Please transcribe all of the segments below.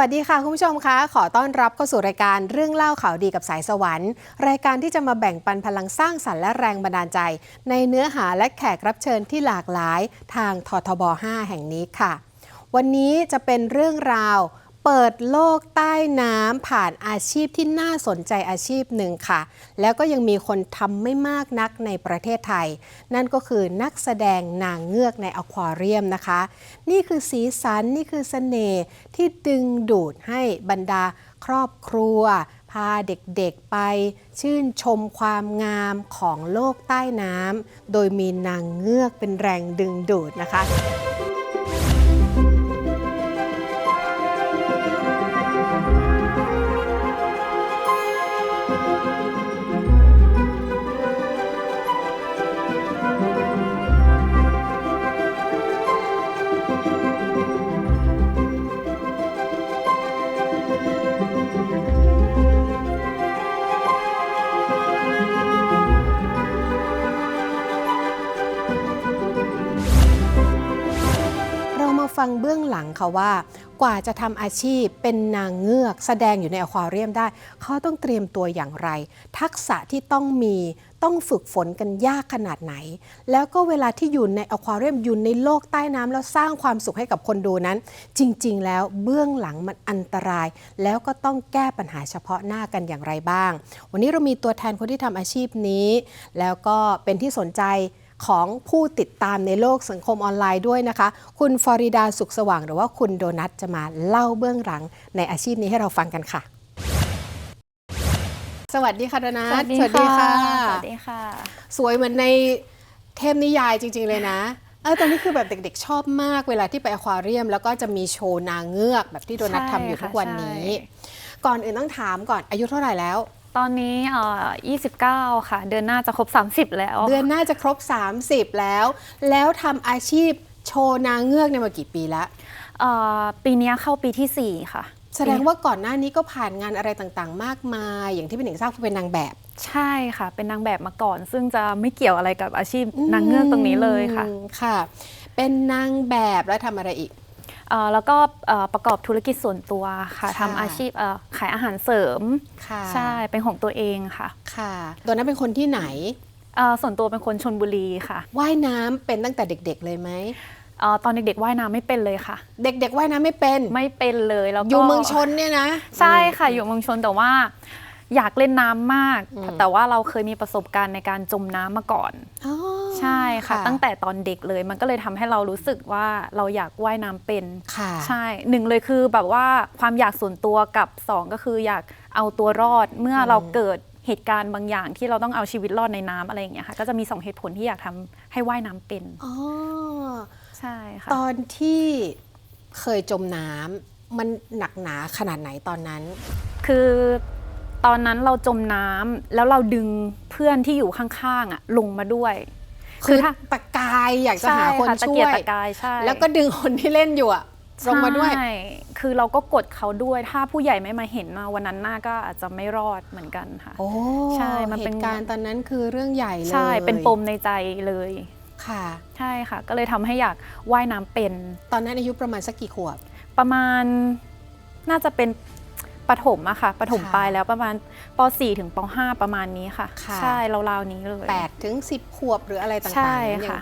วัสดีค่ะ คุณผู้ชมคะขอต้อนรับเข้าสู่รายการเรื่องเล่าข่าวดีกับสายสวรรค์ รายการที่จะมาแบ่งปันพลังสร้างสรรค์และแรงบันดาลใจ ในเนื้อหาและแขกรับเชิญที่หลากหลายทางททบ 5 แห่งนี้ค่ะ วันนี้จะเป็นเรื่องราว เปิดโลกใต้น้ำผ่านอาชีพที่น่าสนใจอาชีพหนึ่งค่ะ แล้วก็ยังมีคนทำไม่มากนักในประเทศไทย นั่นก็คือนักแสดงนางเงือกในอควาเรียมนะคะ นี่คือสีสันนี่คือเสน่ห์ที่ดึงดูดให้บรรดาครอบครัว พาเด็กๆไป ชื่นชมความงามของโลกใต้น้ำโดยมีนางเงือกเป็นแรงดึงดูดนะคะ ฟังเบื้องหลังค่ะว่ากว่าจะทำอาชีพเป็นนางเงือก แสดงอยู่ในอควาเรียมได้ เขาต้องเตรียมตัวอย่างไร ทักษะที่ต้องมีต้องฝึกฝนกันยากขนาดไหน แล้วก็เวลาที่อยู่ในอควาเรียมอยู่ในโลกใต้น้ำแล้วสร้างความสุขให้กับคนดูนั้น จริง ๆ แล้วเบื้องหลังมันอันตราย แล้วก็ต้องแก้ปัญหาเฉพาะหน้ากันอย่างไรบ้าง วันนี้เรามีตัวแทนคนที่ทำอาชีพนี้ แล้วก็เป็นที่สนใจ ของผู้ติดตามในโลกสังคมออนไลน์ด้วยนะคะ คุณฟอริดาสุขสว่างหรือว่าคุณโดนัทจะมาเล่าเบื้องหลังในอาชีพนี้ให้เราฟังกันค่ะ สวัสดีค่ะโดนัทสวัสดีค่ะ สวัสดีค่ะสวยเหมือนในเทพนิยายจริง ๆ เลยนะเออตอนนี้คือแบบเด็กๆ ชอบมากเวลาที่ไปอควาเรียม แล้วก็จะมีโชว์นางเงือกแบบที่โดนัทใช่ทำอยู่ทุกวันนี้ค่ะใช่ก่อนอื่นต้องถามก่อนอายุเท่าไหร่แล้ว ตอนนี้เอ่อ29 ค่ะ เดือนหน้าจะครบ 30 แล้ว เดือนหน้าจะครบ 30 แล้ว แล้วทำอาชีพโชว์นางเงือกเนี่ยมากี่ปีแล้วเอ่อปีนี้เข้าปีทีสี่ 4 ค่ะแสดงว่าก่อนหน้านี้ก็ผ่านงานอะไรต่างๆ มากมาย อย่างที่เป็นหนิงทราบคือเป็นนางแบบ ใช่ค่ะ เป็นนางแบบมาก่อน ซึ่งจะไม่เกี่ยวอะไรกับอาชีพนางเงือกตรงนี้เลยค่ะอืมค่ะ เป็นนางแบบแล้วทำอะไรอีก เอ่อแล้วก็เอ่อประกอบธุรกิจส่วนตัวค่ะค่ะ ทำอาชีพเอ่อขายอาหารเสริม ค่ะใช่ เป็นของตัวเองค่ะค่ะตัวนั้นเป็นคนที่ไหน เอ่อส่วนตัวเป็นคนชนบุรีค่ะว่ายน้ำเป็นตั้งแต่เด็ก ๆ เลยไหม เอ่อตอนเด็กๆว่ายน้ำไม่เป็นเลยค่ะ เด็ก ๆ ว่ายน้ำไม่เป็น ไม่เป็นเลยแล้วก็อยู่เมืองชนเนี่ยนะ ใช่ค่ะ อยู่เมืองชนแต่ว่า อยากเล่นน้ำมากแต่ว่าเราเคยมีประสบการณ์ในการจมน้ำมาก่อน อ๋อ ใช่ค่ะ ตั้งแต่ตอนเด็กเลยมันก็เลยทำให้เรารู้สึกว่าเราอยากว่ายน้ำเป็น ค่ะ ใช่หนึ่งเลยคือแบบว่าความอยากส่วนตัวกับสองก็คืออยากเอาตัวรอดเมื่อเราเกิดเหตุการณ์บางอย่างที่เราต้องเอาชีวิตรอดในน้ำอะไรอย่างเงี้ยค่ะก็จะมีสองเหตุผลที่อยากทำให้ว่ายน้ำเป็น อ๋อ ใช่ค่ะตอนที่เคยจมน้ำมันหนักหนาขนาดไหนตอนนั้น คือ ตอนนั้นเราจมน้ำแล้วเราดึงเพื่อนที่อยู่ข้างๆอะลงมาด้วย คือถ้า ตะกายอยากจะหาคนใะตะช่เกีวยกตะกายใช่แล้วก็ดึงคนที่เล่นอยู่อะลงมาด้วย ใช่คือเราก็กดเขาด้วย ถ้าผู้ใหญ่ไม่มาเห็นนะวันนั้นหน้าก็อาจจะไม่รอดเหมือนกันค่ะ โอ้ใช่มันเหเป็นตุการณ์ตอนนั้นคือเรื่องใหญ่เลยใช่เป็นปมในใจเลย ค่ะ ใช่ค่ะ ก็เลยทำให้อยากว่ายน้ำเป็น ตอนนั้นอายุประมาณสักกี่ขวบ ประมาณน่าจะเป็น ปฐมอะค่ะปฐมค่ะปลายแล้วประมาณป .4 ถึงป .5 ประมาณนี้ค่ะ ค่ะ ใช่ราวๆนี้เลย 8ถึง10 ขวบหรืออะไรต่างๆใช่นั่นเองค่ะ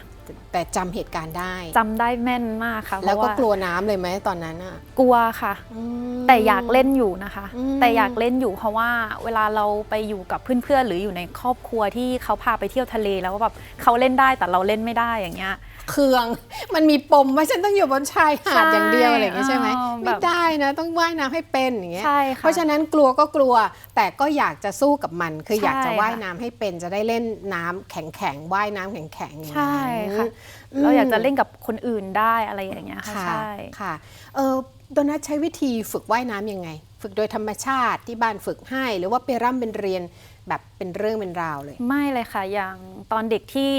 แต่จำเหตุการณ์ได้ จำได้แม่นมากค่ะแล้วก็เพราะากลัวน้ำเลยไหมตอนนั้นอะกลัวค่ะ อืม แต่อยากเล่นอยู่นะคะ อืม แต่อยากเล่นอยู่เพราะว่าเวลาเราไปอยู่กับเพื่อนๆหรืออยู่ในครอบครัวที่เขาพาไปเที่ยวทะเลแล้วแบบเขาเล่นได้แต่เราเล่นไม่ได้อย่างเงี้ย เคือง มันมีปมว่าฉันต้องอยู่บนชายหาดใช่อย่างเดียวอะไรอย่างเงี้ยใช่ไหมอ๋อแบบ ไม่ได้นะ ต้องว่ายน้ำให้เป็นอย่างเงี้ย ใช่ค่ะ เพราะฉะนั้นกลัวก็กลัว แต่ก็อยากจะสู้กับมัน คือใช่อยากจะว่ายค่ะน้ำให้เป็นจะได้เล่นน้ำแข็งๆว่ายน้ำแข็งๆอย่างใช่นั้นค่ะอืมเราอยากจะเล่นกับคนอื่นได้อะไรอย่างเงี้ยค่ะค่ะใช่ค่ะเออโดนัทใช้วิธีฝึกว่ายน้ำยังไง ฝึกโดยธรรมชาติที่บ้านฝึกให้ หรือว่าไปร่ำเป็นเรียนแบบเป็นเรื่องเป็นราวเลย ไม่เลยค่ะอย่างตอนเด็กที่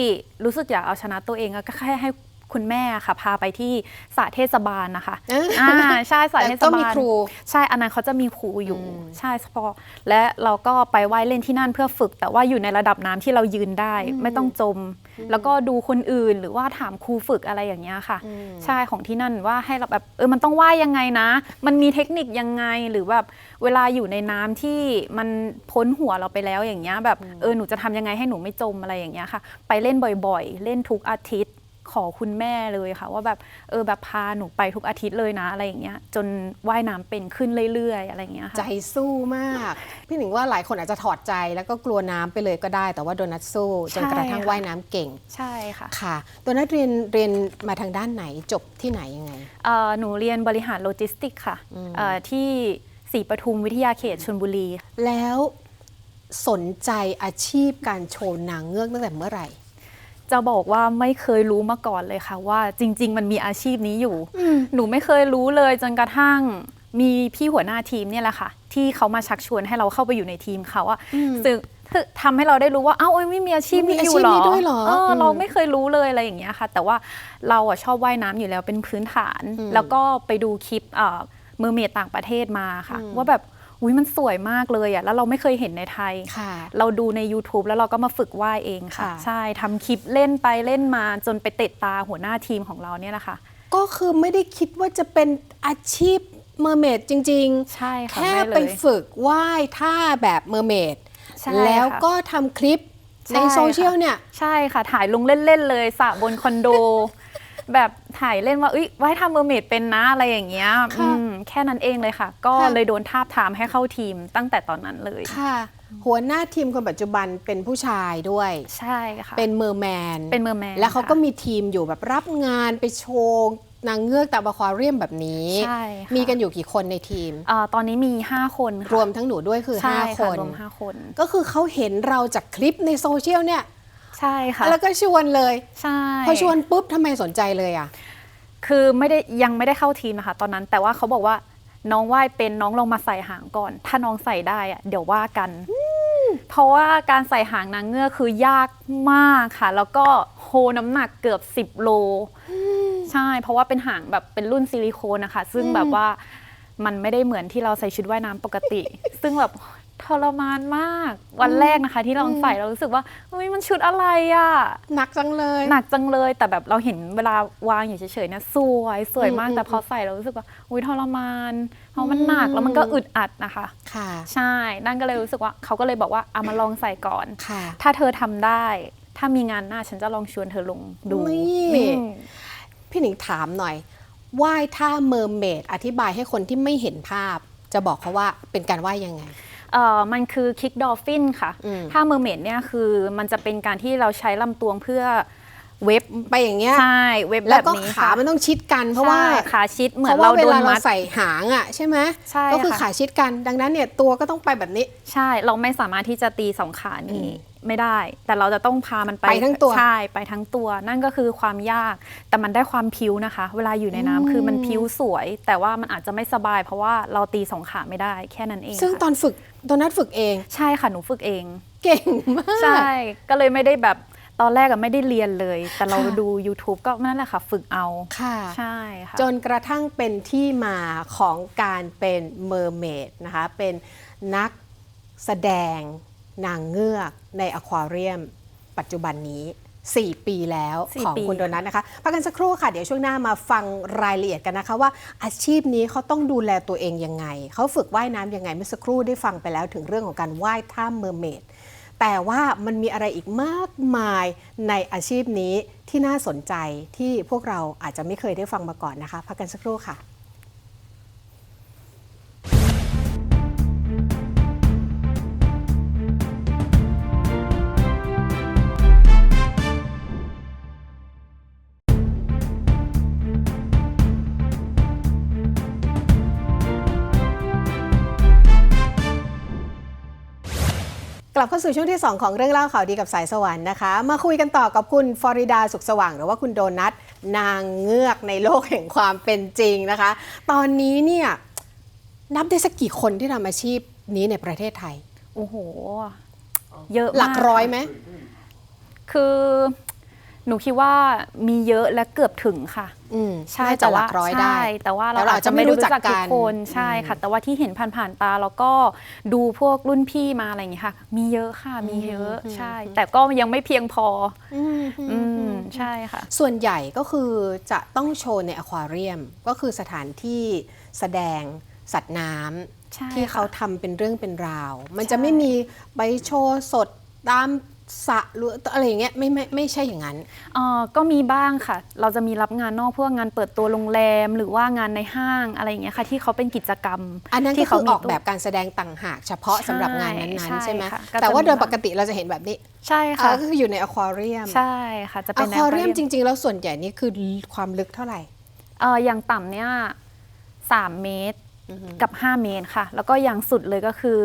รู้สึกอยากเอาชนะตัวเองก็แค่ให้ คุณแม่ค่ะ พาไปที่สระเทศบาลนะคะอ่าอ่าใช่สระเทศก็บาลมีครู ใช่อันนั้นเขาจะมีครูอยู่อืมใช่พอและเราก็ไปว่ายเล่นที่นั่นเพื่อฝึก แต่ว่าอยู่ในระดับน้ำที่เรายืนได้ไม่ต้องจม แล้วก็ดูคนอื่นหรือว่าถามครูฝึกอะไรอย่างเงี้ยค่ะ ใช่ของที่นั่นว่าให้เราแบบเออมันต้องว่ายยังไงนะ มันมีเทคนิคยังไงหรือแบบเวลาอยู่ในน้ำที่มันพ้นหัวเราไปแล้วอย่างเงี้ยแบบเออหนูจะทำยังไงให้หนูไม่จมอะไรอย่างเงี้ยค่ะ ไปเล่นบ่อยๆ เล่นทุกอาทิตย์ ขอคุณแม่เลยค่ะ ว่าแบบเออแบบพาหนูไปทุกอาทิตย์เลยนะอะไรอย่างเงี้ยจนว่ายน้ำเป็นขึ้นเรื่อยๆ อะไรอย่างเงี้ยค่ะใจสู้มาก พี่หนิงว่าหลายคนอาจจะถอดใจแล้วก็กลัวน้ำไปเลยก็ได้ แต่ว่าโดนัทสู้จนกระทั่งใช่ค่ะว่ายน้ำเก่งใช่ค่ะค่ะโดนัทเรียนเรียนมาทางด้านไหนจบที่ไหนยังไงเอ่อหนูเรียนบริหารโลจิสติกส์ค่ะเอ่อที่ศรีปทุมวิทยาเขตชลบุรี แล้วสนใจอาชีพการโชว์นางเงือกตั้งแต่เมื่อไหร่ จะบอกว่าไม่เคยรู้มาก่อนเลยค่ะ ว่าจริง ๆ มันมีอาชีพนี้อยู่ หนูไม่เคยรู้เลยจนกระทั่งมีพี่หัวหน้าทีมเนี่ยแหละค่ะ ที่เขามาชักชวนให้เราเข้าไปอยู่ในทีมเขาอะซึ่งคือทำให้เราได้รู้ว่าเอ้าเอ้ยไม่มีอาชีพนี้อยู่หรอมีอาชีพนี้ด้วยเหรอเอออมเราไม่เคยรู้เลยอะไรอย่างเงี้ยค่ะ แต่ว่าเราอะชอบว่ายน้ำอยู่แล้วเป็นพื้นฐาน แล้วก็ไปดูคลิปเอ่อเมอร์เมดต่างประเทศมาค่ะ ว่าแบบ อุ้ยมันสวยมากเลยอะแล้วเราไม่เคยเห็นในไทยค่ะเราดูใน YouTube แล้วเราก็มาฝึกว่ายเองค่ะค่ะ ใช่ทำคลิปเล่นไปเล่นมาจนไปเตะตาหัวหน้าทีมของเราเนี่ยนะคะ ก็คือไม่ได้คิดว่าจะเป็นอาชีพเมอร์เมดจริง ๆ ใช่ค่ะแค่ม่เลยไปฝึกว่ายท่าแบบเมอร์เมดใช่แล้วค่ะก็ทำคลิปในใช่โซเชียลค่ะเนี่ย ใช่ค่ะถ่ายลงเล่น ๆ เลยสระบนคอนโด แบบถ่ายเล่นว่าอุ้ยว่ายทำเมอร์เมดเป็นนะอะไรอย่างเงี้ยค่ะอืมแค่นั้นเองเลยค่ะ ก็ค่ะ เลยโดนทาบทามให้เข้าทีมตั้งแต่ตอนนั้นเลย ค่ะ หัวหน้าทีมคนปัจจุบันเป็นผู้ชายด้วย ใช่ค่ะ เป็นเมอร์แมน เป็น merman แล้วเขาก็ค่ะ มีทีมอยู่แบบรับงานไปโชว์นางเงือกตามอควาเรียมแบบนี้ ใช่ค่ะ มีกันอยู่กี่คนในทีม เอ่อตอนนี้มี 5 คนค่ะรวมทั้งหนูด้วยคือ ใช่5 คค่ะน รวมห้าคน ก็คือเขาเห็นเราจากคลิปในโซเชียลเนี่ย ใช่ค่ะ แล้วก็ชวนเลยใช่พอชวนปุ๊บทำไมสนใจเลยอะ คือไม่ได้ยังไม่ได้เข้าทีมนะคะตอนนั้น แต่ว่าเขาบอกว่าน้องว่ายเป็นน้องลองมาใส่หางก่อน ถ้าน้องใส่ได้อะเดี๋ยวว่ากัน เพราะว่าการใส่หางนางเงือกคือยากมากค่ะ แล้วก็โฮน้ำหนักเกือบ 10 โล ใช่ เพราะว่าเป็นหางแบบเป็นรุ่นซิลิโคนนะคะ ซึ่งแบบว่ามันไม่ได้เหมือนที่เราใส่ชุดว่ายน้ำปกติ ซึ่งแบบ ทรมานมาก วันแรกนะคะที่ลองใส่เรารู้สึกว่าเฮ้ยมันชุดอะไรอะหนักจังเลย หนักจังเลยแต่แบบเราเห็นเวลาวางอยู่เฉยๆเนี่ยสวยสวยมากอืมแต่พอใส่เรารู้สึกว่าอุ้ยทรมานเพราะมันหนักแล้วมันก็อึดอัดนะคะค่ะ ใช่นั่นก็เลยรู้สึกว่าเขาก็เลยบอกว่าเอามาลองใส่ก่อนค่ะถ้าเธอทำได้ ถ้ามีงานหน้าฉันจะลองชวนเธอลงดูนี่นี่พี่หนิงถามหน่อยว่ายท่าเมอร์เมดอธิบายให้คนที่ไม่เห็นภาพ จะบอกเขาว่าเป็นการว่ายยังไง เอ่อมันคือคิกดอลฟินค่ะอืมถ้าเมอร์เมดเนี่ยคือมันจะเป็นการที่เราใช้ลำตัวเพื่อเว็บไปอย่างเงี้ยใช่เว็บแล้แบวบก็นี้ขาค่ะมันต้องชิดกัน เพราะว่าใช่ขาชิดเหมือนพะว่เราโดวนลาเรามัดใส่หางอะใช่ไหมใช่ก็คือค่ะ ขาชิดกัน ดังนั้นเนี่ยตัวก็ต้องไปแบบนี้ ใช่เราไม่สามารถที่จะตีสองขานี้ไม่ได้ แต่เราจะต้องพามันไปไปทั้งตัว ใช่ไปทั้งตัว นั่นก็คือความยากแต่มันได้ความพิ้วนะคะ เวลาอยู่ในน้ำคือมันพิ้วสวย แต่ว่ามันอาจจะไม่สบาย เพราะว่าเราตีสองขาไม่ได้แค่นั้นเองซึ่งค่ะ ตอนฝึก ตอนนัดฝึกเอง ใช่ค่ะหนูฝึกเอง เก่งมาก ใช่ ก็เลยไม่ได้แบบตอนแรกอะไม่ได้เรียนเลย แต่เราค่ะดู YouTube ก็นั่นแหละค่ะ ฝึกเอา ค่ะ ใช่ค่ะ จนกระทั่งเป็นที่มาของการเป็นเมอร์เมดนะคะ เป็นนักแสดงนางเงือกในอควาเรียมปัจจุบันนี้ 4 ปีแล้วสี่ของปี คุณโดนัทนะคะพักกันสักครู่ค่ะ เดี๋ยวช่วงหน้ามาฟังรายละเอียดกันนะคะ ว่าอาชีพนี้เขาต้องดูแลตัวเองยังไง เขาฝึกว่ายน้ำยังไงเมื่อสักครู่ได้ฟังไปแล้วถึงเรื่องของการว่ายท่าเมอร์เมดแต่ว่ามันมีอะไรอีกมากมายในอาชีพนี้ที่น่าสนใจที่พวกเราอาจจะไม่เคยได้ฟังมาก่อนนะคะพักกันสักครู่ค่ะ ลับเข้าสู่ช่วงที่ 2 ของเรื่องเล่าข่าวดีกับสายสวรรค์นะคะ มาคุยกันต่อกับคุณฟลอริดาสุขสว่าง หรือว่าคุณโดนัทนางเงือกในโลกแห่งความเป็นจริงนะคะ ตอนนี้เนี่ยนับได้สักกี่คนที่ทำอาชีพนี้ในประเทศไทย โอ้โห เยอะมากหลักร้อยไหมคือ หนูคิดว่ามีเยอะและเกือบถึงค่ะ อืมใช่น่าจะหลักร้อยได้ ใช่แต่ว่าเราแต่เราอาจจะไม่ได้รู้จักอาจจะไม่รู้จักทุกคนกันใช่ค่ะ แต่ว่าที่เห็นผ่านๆตาแล้วก็ดูพวกรุ่นพี่มาอะไรอย่างเงี้ยค่ะ มีเยอะค่ะมีเยอะใช่ แต่ก็ยังไม่เพียงพออืมอืมใช่ค่ะ ส่วนใหญ่ก็คือจะต้องโชว์ในอควาเรียม ก็คือสถานที่แสดงสัตว์น้ใช่ำที่ค่ะเขาทำเป็นเรื่องเป็นราว มันใช่จะไม่มีไปโชว์สดตาม สระหรืออะไรอย่างเงี้ยไม่ไม่ไม่ใช่อย่างนั้น เอ่อก็มีบ้างค่ะ เราจะมีรับงานนอกพวกงานเปิดตัวโรงแรม หรือว่างานในห้างอะไรอย่างเงี้ยค่ะ ที่เขาเป็นกิจกรรมอันนั้นก็ที่คืเขาอมีออกตู้ แบบการแสดงต่างหากเฉพาะใช่สำหรับงานนั้นใช่ๆใช่ไหมค่ะก็จะแต่ว่าโดยมีปกติเราจะเห็นแบบนี้ใช่อ่าค่ะก็คืออยู่ในอควาเรียมใช่ค่ะจะอเป็นควาเรียม aquarium จริง ๆ แล้วส่วนใหญ่นี่คือความลึกเท่าไหร่ เอ่ออย่างต่ำเนี่ยสามเมตรกับ 5 เมตรค่ะ แล้วก็อย่างสุดเลยก็คือ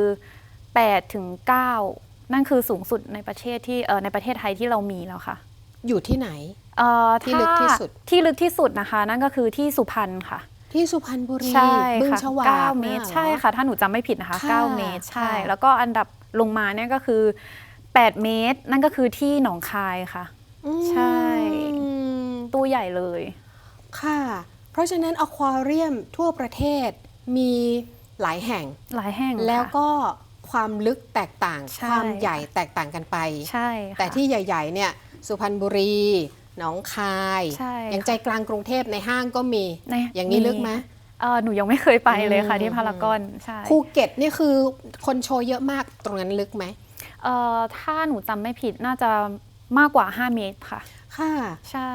8ถึง9 นั่นคือสูงสุดในประเทศที่เอ่อในประเทศไทยที่เรามีแล้วค่ะอยู่ที่ไหน เอ่อที่ลึกที่สุด ถ้าที่ลึกที่สุดนะคะ นั่นก็คือที่สุพรรณค่ะ ที่สุพรรณบุรีใช่บึงค่ะฉวาก9เมตรน่ะเหอใช่ค่ะ ถ้าหนูจำไม่ผิดนะคะค่ะ9เมตรใช่ ค่ะ แล้วก็อันดับลงมาเนี่ยก็คือ 8 เมตร นั่นก็คือที่หนองคายค่ะ อืมใช่ ตู้ใหญ่เลย ค่ะ เพราะฉะนั้นอควาเรียมทั่วประเทศมีหลายแห่ง หลายแห่งแล้วค่ะก็ ความลึกแตกต่าง ใช่ ความใหญ่แตกต่างกันไป ใช่ค่ะ แต่ที่ใหญ่ๆเนี่ยสุพรรณบุรีหนองคายใช่อย่างใจกลางกรุงเทพในห้างก็มี ในอย่างนี้ลึกไหม เออหนูยังไม่เคยไปเลยค่ะ อืม ที่พารากอนใช่ภูเก็ตนี่คือคนโชว์เยอะมากตรงนั้นลึกไหมเอ่อถ้าหนูจำไม่ผิดน่าจะมากกว่า 5 เมตรค่ะ ค่ะ ใช่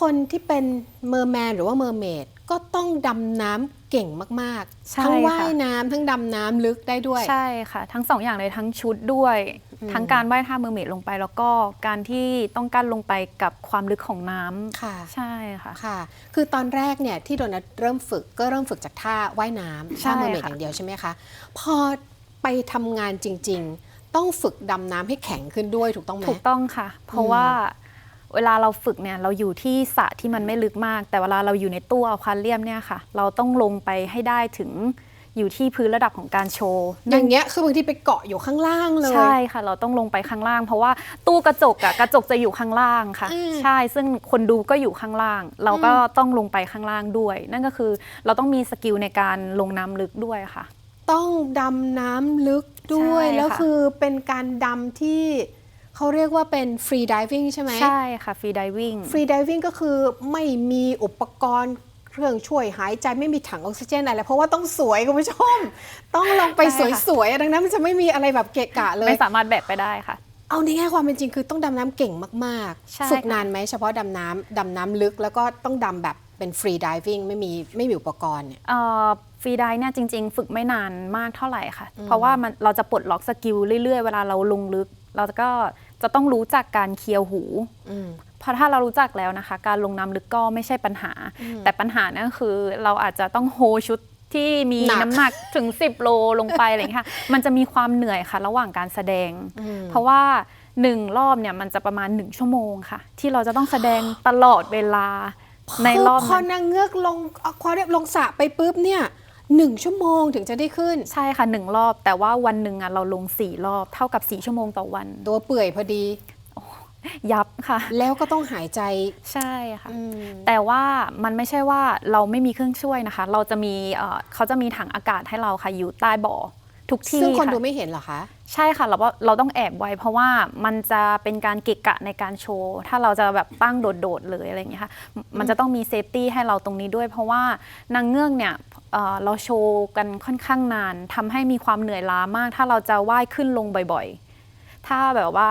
คนที่เป็นเมอร์แมนหรือว่าเมอร์เมดก็ต้องดำน้ำ เก่งมากใช่ๆทั้งค่ะว่ายน้ำทั้งดำน้ำลึกได้ด้วย ใช่ค่ะ ทั้งสองอย่างเลยทั้งชุดด้วย ทั้งการว่ายท่าเมอร์เมดลงไป แล้วก็การที่ต้องกั้นลงไปกับความลึกของน้ำค่ะ ใช่ค่ะค่ะ คือตอนแรกเนี่ยที่โดนัทเริ่มฝึกก็เริ่มฝึกจากท่าว่ายน้ำใช่ท่าเมอร์เมดค่ะอย่างเดียวใช่ไหมคะพอไปทำงานจริง ๆ ต้องฝึกดำน้ำให้แข็งขึ้นด้วยถูกต้องไหมถูกต้องค่ะ เพราะว่า เวลาเราฝึกเนี่ยเราอยู่ที่สระที่มันไม่ลึกมาก แต่เวลาเราอยู่ในตู้อควาเรียมเนี่ยค่ะ เราต้องลงไปให้ได้ถึงอยู่ที่พื้นระดับของการโชว์อย่างเงี้ยคือบางทีไปเกาะอยู่ข้างล่างเลยใช่ค่ะ เราต้องลงไปข้างล่าง เพราะว่าตู้กระจกอะกระจกจะอยู่ข้างล่างค่ะอืมใช่ซึ่งคนดูก็อยู่ข้างล่าง เราก็ต้องลงไปข้างล่างด้วย นั่นก็คือเราต้องมีสกิลในการลงน้ำลึกด้วยค่ะ ต้องดำน้ำลึกด้วยใช่ค่ะแล้วคือเป็นการดำที่ เขาเรียกว่าเป็นฟรีดิวิ่งใช่ไหมใช่ค่ะฟรีดิวิ่งฟรีดิวิ่งก็คือไม่มีอุปกรณ์เครื่องช่วยหายใจไม่มีถังออกซิเจนอะไรเพราะว่าต้องสวยคุณผู้ชม ต้องลงไปใช่ค่ะสวยๆดังนั้นมันจะไม่มีอะไรแบบเกะกะเลยไม่สามารถแบกไปได้ค่ะ เอาในแง่ความเป็นจริงคือต้องดำน้ำเก่งมากใช่ๆฝึกค่ะนานไหมเฉพาะดำน้ำดำน้ำลึกแล้วก็ต้องดำแบบเป็นฟรีดิวิ่งไม่มีไม่มีอุปกรณ์เนี่ยเอ่อฟรีไดฟ์เนี่ยจริง ๆ ฝึกไม่นานมากเท่าไหร่ค่ะ เพราะว่ามันเราจะปลดล็อกสกิลเรื่อยๆ เวลาเราลงลึก เราก็ จะต้องรู้จักการเคียวหูอืมเพราะถ้าเรารู้จักแล้วนะคะ การลงน้ำลึกก็ไม่ใช่ปัญหา แต่ปัญหานั่นคือเราอาจจะต้องโฮชุดที่มีหนักน้ำหนักถึง 10 โลลงไปอะไรอย่างเงี้ยค่ะมันจะมีความเหนื่อยค่ะ ระหว่างการแสดง เพราะว่าหนึ่งรอบเนี่ยมันจะประมาณ1ชั่วโมงค่ะ ที่เราจะต้องแสดงตลอดเวลาในรอบคือพอนั้นนางเงือกลงอควาเรียมลงสระไปปุ๊บเนี่ย หนึ่งชั่วโมงถึงจะได้ขึ้น ใช่ค่ะหนึ่งรอบ แต่ว่าวันหนึ่งอะเราลง4รอบเท่ากับ4ชั่วโมงต่อวัน ตัวเปื่อยพอดี ยับค่ะ แล้วก็ต้องหายใจใช่ค่ะ อืมแต่ว่ามันไม่ใช่ว่าเราไม่มีเครื่องช่วยนะคะ เราจะมีเอ่อเขาจะมีถังอากาศให้เราค่ะอยู่ใต้บ่อ ทุกที่ซึ่งคนค่ะดูไม่เห็นเหรอคะ ใช่ค่ะเราว่าเราต้องแอบไว้เพราะว่ามันจะเป็นการเกะกะในการโชว์ ถ้าเราจะแบบตั้งโดดๆเลยอะไรอย่างเงี้ยค่ะมมันจะต้องมีเซฟตี้ให้เราตรงนี้ด้วย เพราะว่านางเงือกเนี่ยเอ่อเราโชว์กันค่อนข้างนานทำให้มีความเหนื่อยล้ามาก ถ้าเราจะว่ายขึ้นลงบ่อยๆ ถ้าแบบว่า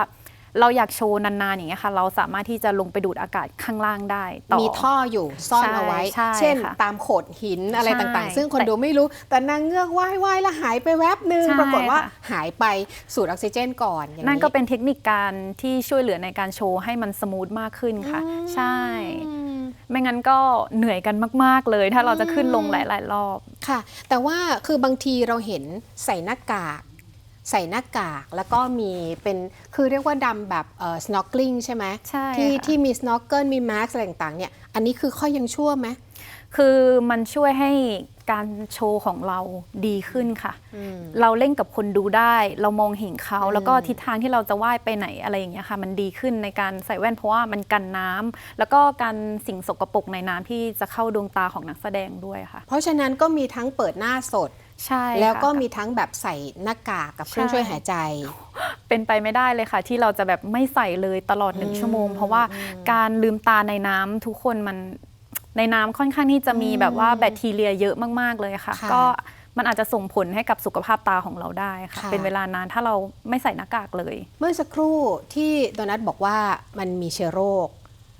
เราอยากโชว์นานๆอย่างเงี้ยค่ะ เราสามารถที่จะลงไปดูดอากาศข้างล่างได้ต่อ มีท่ออยู่ซ่อนใช่เอาไว้ใช่เช่น ค่ะตามโขดหินอะไรใช่ต่างๆซึ่งคนแต่ดูไม่รู้ แต่นางเงือกว่ายว่ายแล้วหายไปแวบหนึ่งใช่ปรากฏว่าค่ะ หายไปสูดออกซิเจนก่อนอย่างนั่นก็เป็นเทคนิคการที่ช่วยเหลือในการโชว์ให้มันสมูทมากขึ้นค่ะ ใช่ อืม ไม่งั้นก็เหนื่อยกันมาก ๆ เลย ถ้าเราจะขึ้นลงหลาย ๆ รอบ ค่ะ แต่ว่าคือบางทีเราเห็นใส่หน้ากาก ใส่หน้ากากแล้วก็มีเป็นคือเรียกว่าดำแบบเอ่อ snorkeling ใช่ไหมใช่ที่ค่ะ ที่มี snorkel มี mask อะไรต่างๆเนี่ยอันนี้คือข้อยังชั่วไหม คือมันช่วยให้การโชว์ของเราดีขึ้นค่ะอืมเราเล่นกับคนดูได้ เรามองเห็นเขาอืมแล้วก็ทิศทางที่เราจะว่ายไปไหนอะไรอย่างเงี้ยค่ะ มันดีขึ้นในการใส่แว่นเพราะว่ามันกันน้ำแล้วก็การสิ่งสกปรกในน้ำที่จะเข้าดวงตาของนักแสดงด้วยค่ะ เพราะฉะนั้นก็มีทั้งเปิดหน้าสด ใช่ค่ะแล้วก็มีทั้งแบบใส่หน้ากากกับเครื่องใช่ช่วยหายใจ เป็นไปไม่ได้เลยค่ะ ที่เราจะแบบไม่ใส่เลยตลอดหนึ่งอืมชั่วโมง เพราะว่าการลืมตาในน้ำทุกคนมันในน้ำค่อนข้างที่จะมีแบบว่าแบคทีเรียเยอะมาก ๆ เลยค่ะค่ะก็มันอาจจะส่งผลให้กับสุขภาพตาของเราได้ค่ะค่ะ เป็นเวลานานถ้าเราไม่ใส่หน้ากากเลย เมื่อสักครู่ที่โดนัทบอกว่ามันมีเชื้อโรค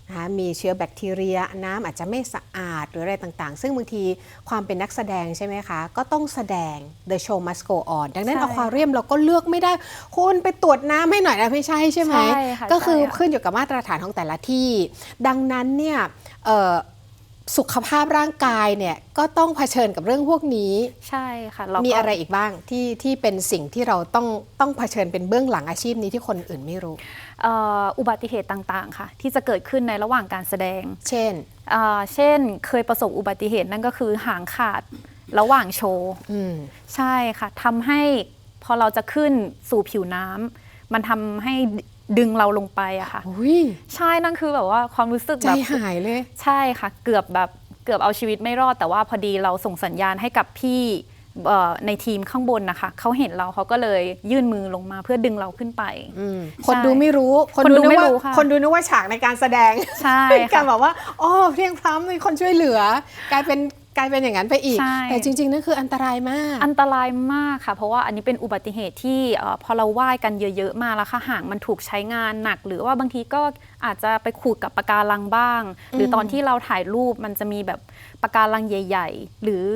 นะคะมีเชื้อแบคทีเรีย น้ำอาจจะไม่สะอาดหรืออะไรต่างๆ ซึ่งบางทีความเป็นนักแสดงใช่ไหมคะ ก็ต้องแสดง the show must go on ดังนั้นใช่อควาเรียมเราก็เลือกไม่ได้ คุณไปตรวจน้ำให้หน่อยนะไม่ใช่ใช่ไหมใช่ค่ะก็คือใช่ค่ะขึ้นอยู่กับมาตรฐานของแต่ละที่ ดังนั้นเนี่ยเอ่อ สุขภาพร่างกายเนี่ยก็ต้องเผชิญกับเรื่องพวกนี้ ใช่ค่ะเรามีก็อะไรอีกบ้างที่ที่เป็นสิ่งที่เราต้องต้องเผชิญเป็นเบื้องหลังอาชีพนี้ที่คนอื่นไม่รู้เอ่ออุบัติเหตุต่างๆ ค่ะ ที่จะเกิดขึ้นในระหว่างการแสดงเช่น เอ่อเช่นเคยประสบอุบัติเหตุนั่นก็คือหางขาดระหว่างโชว์ อืม ใช่ค่ะทำให้พอเราจะขึ้นสู่ผิวน้ำมันทำให้ ดึงเราลงไปอะค่ะอุ้ยใช่นั่นคือแบบว่าความรู้สึกใจแบบหายเลย ใช่ค่ะ เกือบแบบเกือบเอาชีวิตไม่รอดแต่ว่าพอดีเราส่งสัญญาณให้กับพี่เอ่อในทีมข้างบนนะคะเขาเห็นเราเขาก็เลยยื่นมือลงมาเพื่อดึงเราขึ้นไปอืมคนดูไม่รู้ คนดูนึกไม่ว่ารู้ค่ะคนดูนึกว่าฉากในการแสดงใช่การค่ะบอกว่าอ๋อเพลียงพล้ำมีคนช่วยเหลือ กลายเป็น กลายเป็นอย่างนั้นไปอีก ใช่ แต่จริง ๆนั่นคืออันตรายมาก อันตรายมากค่ะ เพราะว่าอันนี้เป็นอุบัติเหตุที่เอ่อพอเราว่ายกันเยอะๆมาแล้วค่ะหางมันถูกใช้งานหนัก หรือว่าบางทีก็อาจจะไปขูดกับปะการังบ้าง หรือตอนที่เราถ่ายรูปมันจะมีแบบปะการังใหญ่ ๆ หรือ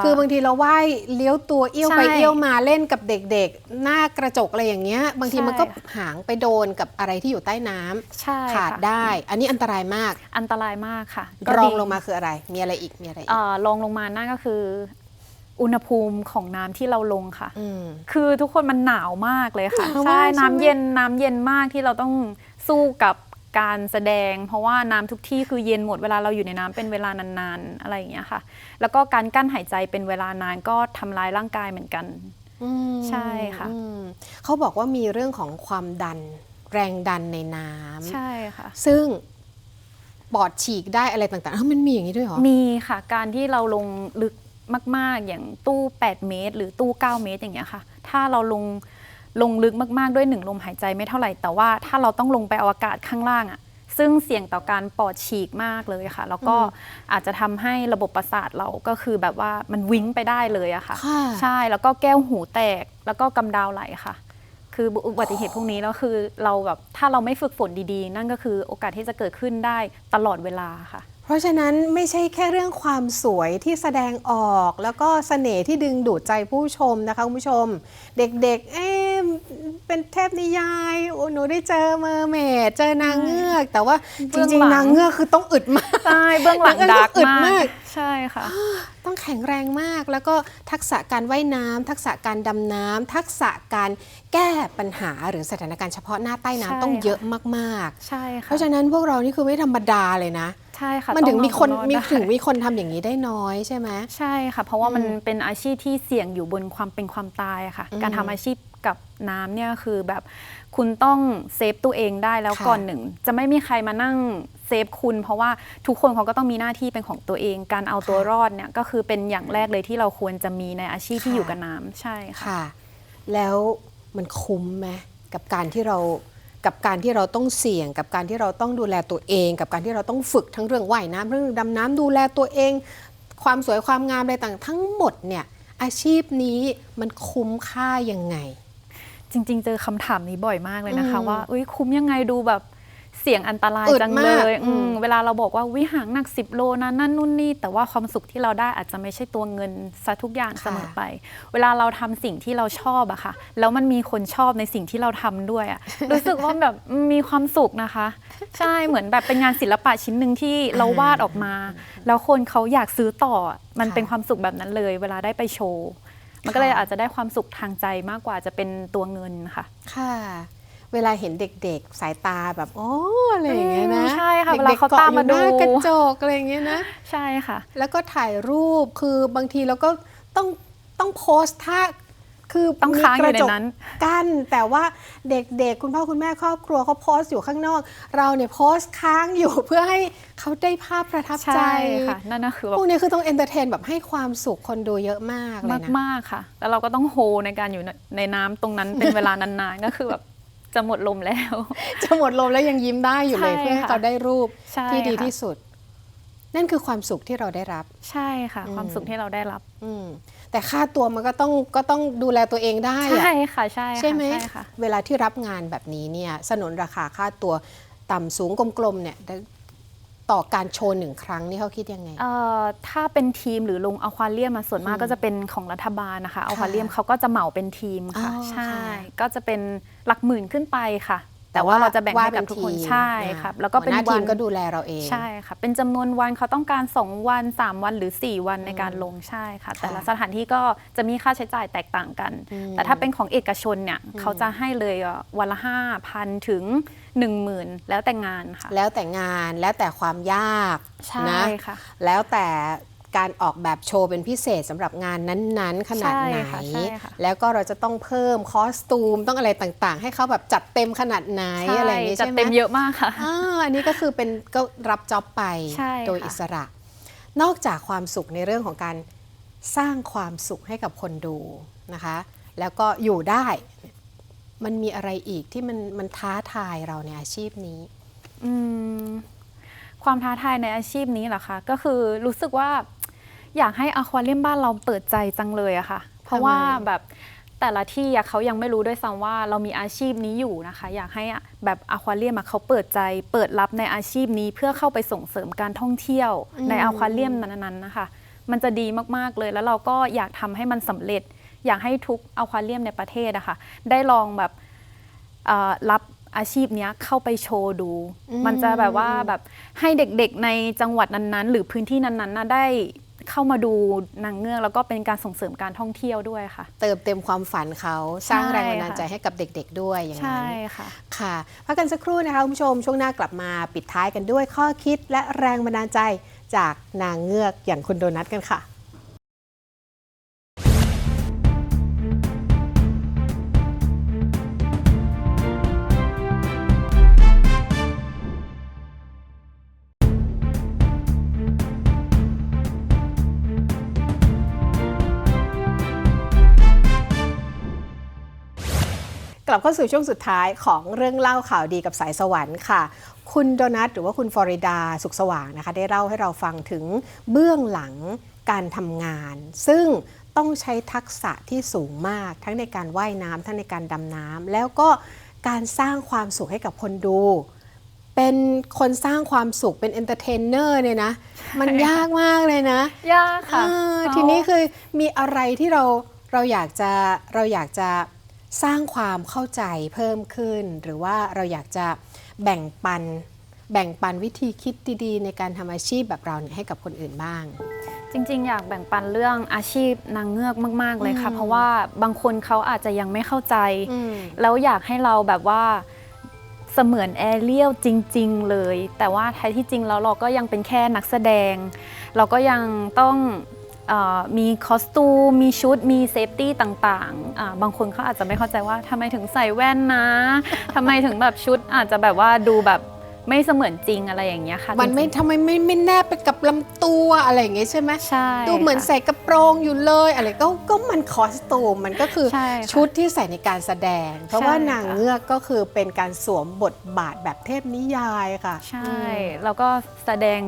เคือบางทีเราว่ายเลี้ยวตัวเอี้ยวไปใช่เอี้ยวมาเล่นกับเด็กๆ หน้ากระจกอะไรอย่างเงี้ย บางทีใช่มันก็หางไปโดนกับอะไรที่อยู่ใต้น้ำใช่ขาดค่ะได้ อันนี้อันตรายมาก อันตรายมากค่ะก็รองดีลงมาคืออะไร มีอะไรอีก มีอะไรอีกเอ่อรองลงมานั่นก็คือ อุณหภูมิของน้ำที่เราลงค่ะ อืม คือทุกคนมันหนาวมากเลยค่ะหนาวมากใช่ใช่ไหม น้ำเย็นน้ำเย็นมากที่เราต้องสู้กับ การแสดง เพราะว่าน้ำทุกที่คือเย็นหมดเวลาเราอยู่ในน้ำเป็นเวลานานๆอะไรอย่างเงี้ยค่ะ แล้วก็การกั้นหายใจเป็นเวลานานก็ทำร้ายร่างกายเหมือนกันอืมใช่ค่ะอืมเขาบอกว่ามีเรื่องของความดันแรงดันในน้ำใช่ค่ะ ซึ่งปอดฉีกได้อะไรต่างๆอ้าวมันมีอย่างนี้ด้วยเหรอ มีค่ะ การที่เราลงลึกมาก ๆ อย่างตู้ 8 เมตร หรือตู้ 9 เมตรอย่างเงี้ยค่ะ ถ้าเราลง ลงลึกมากๆด้วยหนึ่งลมหายใจไม่เท่าไหร่ แต่ว่าถ้าเราต้องลงไปเอาอากาศข้างล่างอะซึ่งเสี่ยงต่อการปอดฉีกมากเลยค่ะ แล้วก็อาจจะทำให้ระบบประสาทเราก็คือแบบว่ามันวิ้งไปได้เลยอะค่ะค่ะ ใช่แล้วก็แก้วหูแตกแล้วก็กำดาวไหลค่ะ คืออุบัติเหตุพวกนี้แล้วคือเราแบบถ้าเราไม่ฝึกฝนดีๆ นั่นก็คือโอกาสที่จะเกิดขึ้นได้ตลอดเวลาค่ะ เพราะฉะนั้นไม่ใช่แค่เรื่องความสวยที่แสดงออก แล้วก็เสน่ห์ที่ดึงดูดใจผู้ชมนะคะคุณผู้ชม เด็กๆเอ๊ะเป็นเทพนิยายโอ้หนูได้เจอเมอร์เมดเจอนางเงือก แต่ว่าจเบื้องริงหลังๆนางเงือกคือต้องอึดมากใช่เบื้องหลังอย่างนั้นดาร์กก็อึดมามากกใช่ค่ะ ต้องแข็งแรงมากแล้วก็ทักษะการว่ายน้ำทักษะการดำน้ำทักษะการแก้ปัญหาหรือสถานการณ์เฉพาะหน้าใต้ใช่น้ำต้องค่ะเยอะมากใช่ๆค่ะเพราะฉะนั้นพวกเรานี่คือไม่ธรรมดาเลยนะ ใช่ค่ะมันถึงต้องมีคนเอาตัวรอดมีได้ถึงมีคนทำอย่างนี้ได้น้อยใช่ไหมใช่ค่ะ เพราะว่ามันเป็นอาชีพที่เสี่ยงอยู่บนความเป็นความตายอะค่ะ การทำอาชีพกับน้ำเนี่ยคือแบบคุณต้องเซฟตัวเองได้แล้วค่ะก่อนหนึ่ง จะไม่มีใครมานั่งเซฟคุณ เพราะว่าทุกคนเขาก็ต้องมีหน้าที่เป็นของตัวเอง การเอาตัวรอดเนี่ยก็คือเป็นอย่างแรกเลยที่เราควรจะมีในอาชีพที่อยู่กับน้ำใช่ค่ะค่ะแล้วมันคุ้มไหมกับการที่เรา กับการที่เราต้องเสี่ยง กับการที่เราต้องดูแลตัวเอง กับการที่เราต้องฝึกทั้งเรื่องว่ายน้ำเรื่องดำน้ำดูแลตัวเอง ความสวยความงามอะไรต่างทั้งหมดเนี่ยอาชีพนี้มันคุ้มค่ายังไง จริง ๆ เจอคำถามนี้บ่อยมากเลยนะคะอืมว่าอุ้ยคุ้มยังไงดูแบบ เสี่ยงอันตรายอึดจังมากเลยอืมอืมเวลาเราบอกว่าวิหางหนัก 10 โลนะนั่นนู่นนี่ แต่ว่าความสุขที่เราได้อาจจะไม่ใช่ตัวเงินซะทุกอย่างเสมอไป เวลาเราทำสิ่งที่เราชอบอะค่ะ แล้วมันมีคนชอบในสิ่งที่เราทำด้วยอะรู้สึกว่าแบบมีความสุขนะคะ ใช่เหมือนแบบเป็นงานศิลปะชิ้นหนึ่งที่เราวาดออกมา แล้วคนเขาอยากซื้อต่อมันค่ะเป็นความสุขแบบนั้นเลย เวลาได้ไปโชว์มันก็เลยค่ะอาจจะได้ความสุขทางใจมากกว่าจะเป็นตัวเงินค่ะ ค่ะ เวลาเห็นเด็กๆ สายตาแบบโอ้อะไรอย่างเงี้ยนะอืมใช่ค่ะด็กๆเวลาเขาตามมาดูเกะอยู่หน้กระจกอะไรอย่างเงี้ยนะใช่ค่ะ แล้วก็ถ่ายรูปคือบางทีเราก็ต้องต้องโพสท่าคือต้องค้างอยู่ในมีกระจกนั้นกั้นแต่ว่าเด็กๆ คุณพ่อคุณแม่ครอบครัวเขาโพสต์อยู่ข้างนอก เราเนี่ยโพสต์ค้างอยู่เพื่อให้เขาได้ภาพประทับใจใช่ค่ะนั่นก็คือแบพวบกนี้คือต้องเอนเตอร์เทนแบบให้ความสุขคนดูเยอะมากเลยมากนะมากๆค่ะ แล้วเราก็ต้องโฮในการอยู่ในในน้ำตรงนั้นเป็นเวลานานๆก็คือแบบ จะหมดลมแล้ว จะหมดลมแล้วยังยิ้มได้อยู่เลยใช่เพื่อให้ค่ะเขาได้รูปใช่ที่ดีค่ะที่สุด นั่นคือความสุขที่เราได้รับ ใช่ค่ะ ความสุขที่เราได้รับ อืมแต่ค่าตัวมันก็ต้องก็ต้องดูแลตัวเองได้อะใช่ค่ะใช่ค่ะใช่ไหมใช่ค่ะเวลาที่รับงานแบบนี้เนี่ยสนนราคาค่าตัวต่ำสูงกลมๆเนี่ยได้ ต่อการโชว์หนึ่งครั้งนี่เขาคิดยังไง เอ่อถ้าเป็นทีมหรือลงอควาเรียมมาส่วนมากก็จะเป็นของรัฐบาลนะคะอควาเรียมเขาก็จะเหมาเป็นทีมค่ะ อ๋อใช่ ค่ะก็จะเป็นหลักหมื่นขึ้นไปค่ะ แต่แต่ว่าว่าเราจะแบ่งให้กับว่าเป็นทุกคนทีมใช่อ่าครับแล้วก็เป็นหัวหน้าวัทีนมก็ดูแลเราเอง ใช่ค่ะ เป็นจำนวนวันเขาต้องการ 2 วัน 3 วันหรือ 4 วันในการลงใช่ค่ะ แต่ละสถานที่ก็จะมีค่าใช้จ่ายแตกต่างกัน อืมแต่ถ้าเป็นของเอกชนเนี่ยเขาจะให้เลยอะวันละ 5,000 ถึง 10,000 แล้วแต่งานค่ะ แล้วแต่งานแล้วแต่ความยากใช่นะค่ะ แล้วแต่การออกแบบโชว์เป็นพิเศษสำหรับงานนั้นๆ ขนาดไหน ใช่ค่ะใช่ค่ะแล้วก็เราจะต้องเพิ่มคอสตูมต้องอะไรต่างๆ ให้เขาแบบจัดเต็มขนาดไหนอะไรอย่างนี้จัดใช่ไหมเต็มเยอะมากค่ะ อ่าอันนี้ก็คือเป็นก็รับจ็อบไปใช่ค่ะโดยอิสระ นอกจากความสุขในเรื่องของการสร้างความสุขให้กับคนดูนะคะ แล้วก็อยู่ได้ มันมีอะไรอีกที่มันมันท้าทายเราในอาชีพนี้ อืมความท้าทายในอาชีพนี้เหรอคะก็คือรู้สึกว่าอยากให้อควาเรียมบ้านเราเปิดใจจังเลยอะค่ะ เพราะว่าแบบแต่ละที่เขายังไม่รู้ด้วยซ้ำว่าเรามีอาชีพนี้อยู่นะคะ อยากให้แบบอควาเรียมเขาเปิดใจ เปิดรับในอาชีพนี้เพื่อเข้าไปส่งเสริมการท่องเที่ยวในอควาเรียมนั้นๆนะคะ มันจะดีมากๆเลยแล้วเราก็อยากทำให้มันสำเร็จ อยากให้ทุกอควาเรียมในประเทศอะค่ะได้ลองแบบเอ่อรับอาชีพเนี้ยเข้าไปโชว์ดูอืมมันจะแบบว่าแบบให้เด็กๆในจังหวัดนั้นๆ หรือพื้นที่นั้นๆน่ะได้เข้ามาดูนางเงือกแล้วก็เป็นการส่งเสริมการท่องเที่ยวด้วยค่ะ เติมเต็มความฝันเขาสร้างใช่แรงบันดาลใจค่ะให้กับเด็กๆ ด้วยอย่างนั้ใช่นค่ะค่ะพักกันสักครู่นะคะคุณผู้ชมช่วงหน้ากลับมาปิดท้ายกันด้วยข้อคิดและแรงบันดาลใจจากนางเงือกอย่างคุณโดนัทกันค่ะ ลับเข้าสู่ช่วงสุดท้ายของเรื่องเล่าข่าวดีกับสายสวรรค์ค่ะ คุณโดนัทหรือว่าคุณฟลอริดาสุขสว่างนะคะ ได้เล่าให้เราฟังถึงเบื้องหลังการทำงาน ซึ่งต้องใช้ทักษะที่สูงมาก ทั้งในการว่ายน้ำทั้งในการดำน้ำแล้วก็การสร้างความสุขให้กับคนดู เป็นคนสร้างความสุขเป็นเอนเตอร์เทนเนอร์เนี่ยนะ มันยากมากเลยนะ ยากค่ะอ่าทีนี้คือมีอะไรที่เราเราอยากจะเราอยากจะ สร้างความเข้าใจเพิ่มขึ้น หรือว่าเราอยากจะแบ่งปัน แบ่งปันวิธีคิดดีๆ ในการทำอาชีพแบบเราเนี่ยให้กับคนอื่นบ้าง จริงๆ อยากแบ่งปันเรื่องอาชีพนางเงือกมาก ๆ เลยค่ะ อืมเพราะว่าบางคนเขาอาจจะยังไม่เข้าใจอืมแล้วอยากให้เราแบบว่าเสมือนแอเรียลจริง ๆ เลย แต่ว่าแท้ที่จริงแล้วเราก็ยังเป็นแค่นักแสดง เราก็ยังต้องเออ มีคอสตูมมีชุด มีเซฟตี้ต่างๆ บางคนเขาอาจจะไม่เข้าใจว่าทำไมถึงใส่แว่นนะทำไมถึงแบบชุดอาจจะแบบว่าดูแบบ ไม่เสมือนจริงอะไรอย่างเงี้ยค่ะมันไม่จริงทำไมไม่ไม่แนบไปกับลำตัวอะไรอย่างเงี้ยใช่ไหมๆใช่ดูเหมือนค่ะ ใส่กระโปรงอยู่เลยอะไรก็ก็มันคอสตูมมันก็คือใช่ค่ะชุดที่ใส่ในการแสดง เพราะว่าใช่นางค่ะ เงือกก็คือเป็นการสวมบทบาทแบบเทพนิยายค่ะใช่อืมแล้วก็แสดง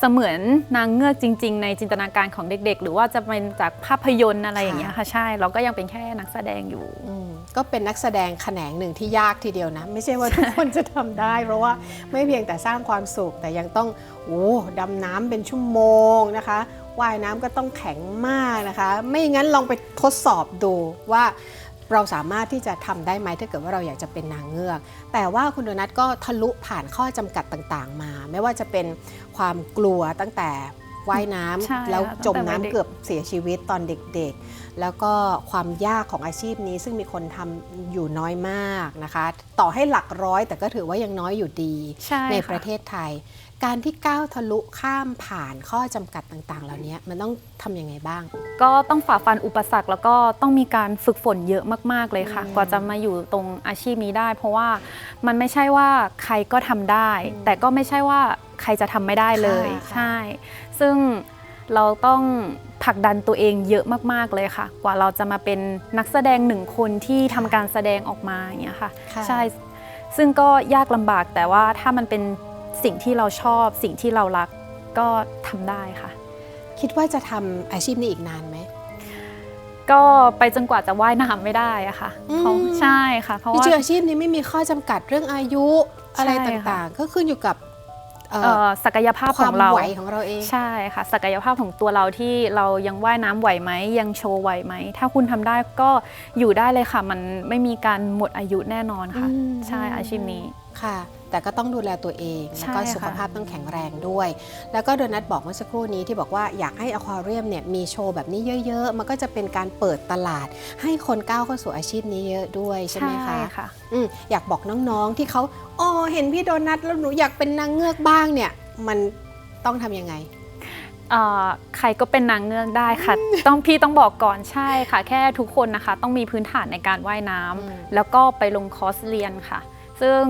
เสมือนนางเงือกจริง ๆ ในจินตนาการของเด็ก ๆ หรือว่าจะเป็นจากภาพยนตร์อะไรอย่างเงี้ยค่ะใช่เราก็ยังเป็นแค่นักแสดงอยู่ อืมก็เป็นนักแสดงแขนงหนึ่งที่ยากทีเดียวนะ ไม่ใช่ว่าทุกคนจะทำได้ เพราะว่าไม่เพียงแต่สร้างความสุขแต่ยังต้องโอ้ดำน้ำเป็นชั่วโมงนะคะว่ายน้ำก็ต้องแข็งมากนะคะ ไม่งั้นลองไปทดสอบดูว่าเราสามารถที่จะทำได้ไหมถ้าเกิดว่าเราอยากจะเป็นนางเงือก แต่ว่าคุณโดนัทก็ทะลุผ่านข้อจำกัดต่างๆ มา ไม่ว่าจะเป็นความกลัวตั้งแต่ว่ายน้ำใช่แล้วค่ะจมตั้งแต่วัยน้ำเด็กเกือบเสียชีวิตตอนเด็กๆ แล้วก็ความยากของอาชีพนี้ซึ่งมีคนทำอยู่น้อยมากนะคะ ต่อให้หลักร้อยแต่ก็ถือว่ายังน้อยอยู่ดีใช่ในค่ะประเทศไทย การที่ก้าวทะลุข้ามผ่านข้อจำกัดต่างๆ เหล่านี้มันต้องทำยังไงบ้าง ก็ต้องฝ่าฟันอุปสรรคแล้วก็ต้องมีการฝึกฝนเยอะมากๆเลยค่ะอืมกว่าจะมาอยู่ตรงอาชีพนี้ได้ เพราะว่ามันไม่ใช่ว่าใครก็ทำได้ แต่ก็ไม่ใช่ว่าใครจะทำไม่ได้เลยค่ะใช่ ซึ่ง เราต้องผลักดันตัวเองเยอะมากๆเลยค่ะ กว่าเราจะมาเป็นนักแสดงหนึ่งคนที่ทำการแสดงออกมาอย่างเงี้ยค่ะค่ะใช่ซึ่งก็ยากลำบากแต่ว่าถ้ามันเป็นสิ่งที่เราชอบ สิ่งที่เรารักก็ทำได้ค่ะ คิดว่าจะทำอาชีพนี้อีกนานไหมก็ไปจนกว่าจะว่ายน้ำไม่ได้อะค่ะอืมเพราะใช่ค่ะ เพราะจว่าริงๆอาชีพนี้ไม่มีข้อจำกัดเรื่องอายุอะไรใช่ค่ะต่างๆ ก็ขึ้นอยู่กับ เอ่อเอ่อศักยภาพคขวาอมงเรา ไหวของเราเอง ใช่ค่ะ ศักยภาพของตัวเราที่เรายังว่ายน้ำไหวไหมยังโชว์ไหวไหม ถ้าคุณทำได้ก็อยู่ได้เลยค่ะ มันไม่มีการหมดอายุแน่นอนค่ะ อืม ใช่อาชีพนี้ ค่ะ แต่ก็ต้องดูแลตัวเองใช่แล้วก็ค่ะสุขภาพต้องแข็งแรงด้วย แล้วก็โดนัทบอกเมื่อสักครู่นี้ที่บอกว่าอยากให้อควาเรียมเนี่ยมีโชว์แบบนี้เยอะ ๆ มันก็จะเป็นการเปิดตลาด ให้คนก้าวเข้าสู่อาชีพนี้เยอะด้วยใช่ไหมคะค่ะอืมอยากบอกน้องๆที่เขาอ๋อเห็นพี่โดนัทแล้วหนูอยากเป็นนางเงือกบ้างเนี่ยมันต้องทำยังไงเอ่อใครก็เป็นนางเงือกได้ค่ะ ต้องพี่ต้องบอกก่อนใช่ค่ะ แค่ทุกคนนะคะ ต้องมีพื้นฐานในการว่ายน้ำอืมแล้วก็ไปลงคอร์สเรียนค่ะ ซึ่ง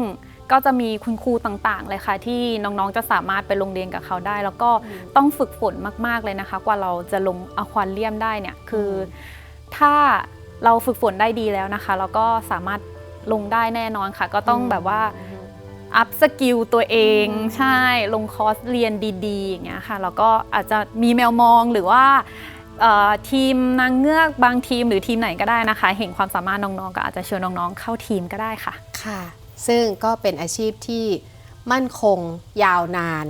ก็จะมีคุณครูต่างๆ เลยค่ะ ที่น้องๆจะสามารถไปลงเรียนกับเขาได้ แล้วก็ต้องฝึกฝนมากๆเลยนะคะ กว่าเราจะลงอควาเรียมได้เนี่ยคืออถ้าเราฝึกฝนได้ดีแล้วนะคะเราก็สามารถลงได้แน่นอนค่ะ ก็ต้องแบบว่าอัพสกิลตัวเองใช่ลงคอร์สเรียนดีๆอย่างเงี้ยค่ะแล้วก็อาจจะมีแมวมองหรือว่าเอ่อทีมนางเงือกบางทีมหรือทีมไหนก็ได้นะคะ เห็นความสามารถน้องๆ ก็อาจจะเชิญน้องๆเข้าทีมก็ได้ค่ะค่ะ ซึ่งก็เป็นอาชีพที่มั่นคงยาวนาน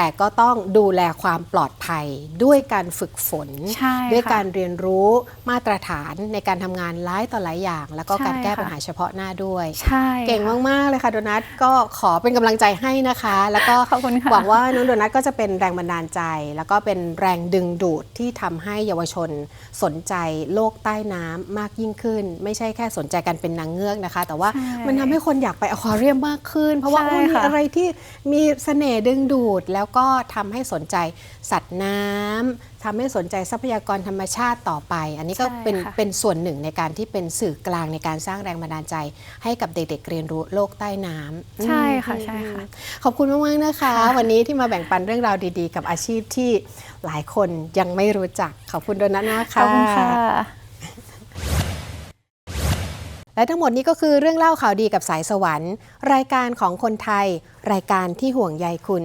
แต่ก็ต้องดูแลความปลอดภัยด้วยการฝึกฝนใช่ค่ะด้วยการเรียนรู้มาตรฐานในการทำงานหลายต่อหลายอย่าง แล้วก็การใช่แก้ค่ะปัญหาเฉพาะหน้าด้วยใช่เก่งมาก ๆ เลยค่ะโดนัทก็ขอเป็นกำลังใจให้นะคะ แล้วก็ขอบคุณค่ะหวังว่าน้องโดนัทก็จะเป็นแรงบันดาลใจ แล้วก็เป็นแรงดึงดูดที่ทำให้เยาวชนสนใจโลกใต้น้ำมากยิ่งขึ้น ไม่ใช่แค่สนใจการเป็นนางเงือกนะคะ แต่ว่าใช่มันทำให้คนอยากไปอควาเรียมมากขึ้น เพราะว่าใช่โอ้มีค่ะอะไรที่มีเสน่ห์ดึงดูดแล้วก็ทำให้สนใจสัตว์น้ำทำให้สนใจทรัพยากรธรรมชาติต่อไป อันนี้ก็ใช่เป็นค่ะเป็นส่วนหนึ่งในการที่เป็นสื่อกลางในการสร้างแรงบันดาลใจ ให้กับเด็กๆเรียนรู้โลกใต้น้ำใช่ค่ะอืมใช่ค่ะ ขอบคุณมากๆนะคะ วันนี้ที่มาแบ่งปันเรื่องราวดีๆ กับอาชีพที่หลายคนยังไม่รู้จักขอบคุณโดนัทมากขค่ะอบคุณค่ะและทั้งหมดนี้ก็คือเรื่องเล่าข่าวดีกับสายสวรรค์ รายการของคนไทย รายการที่ห่วงใยคุณ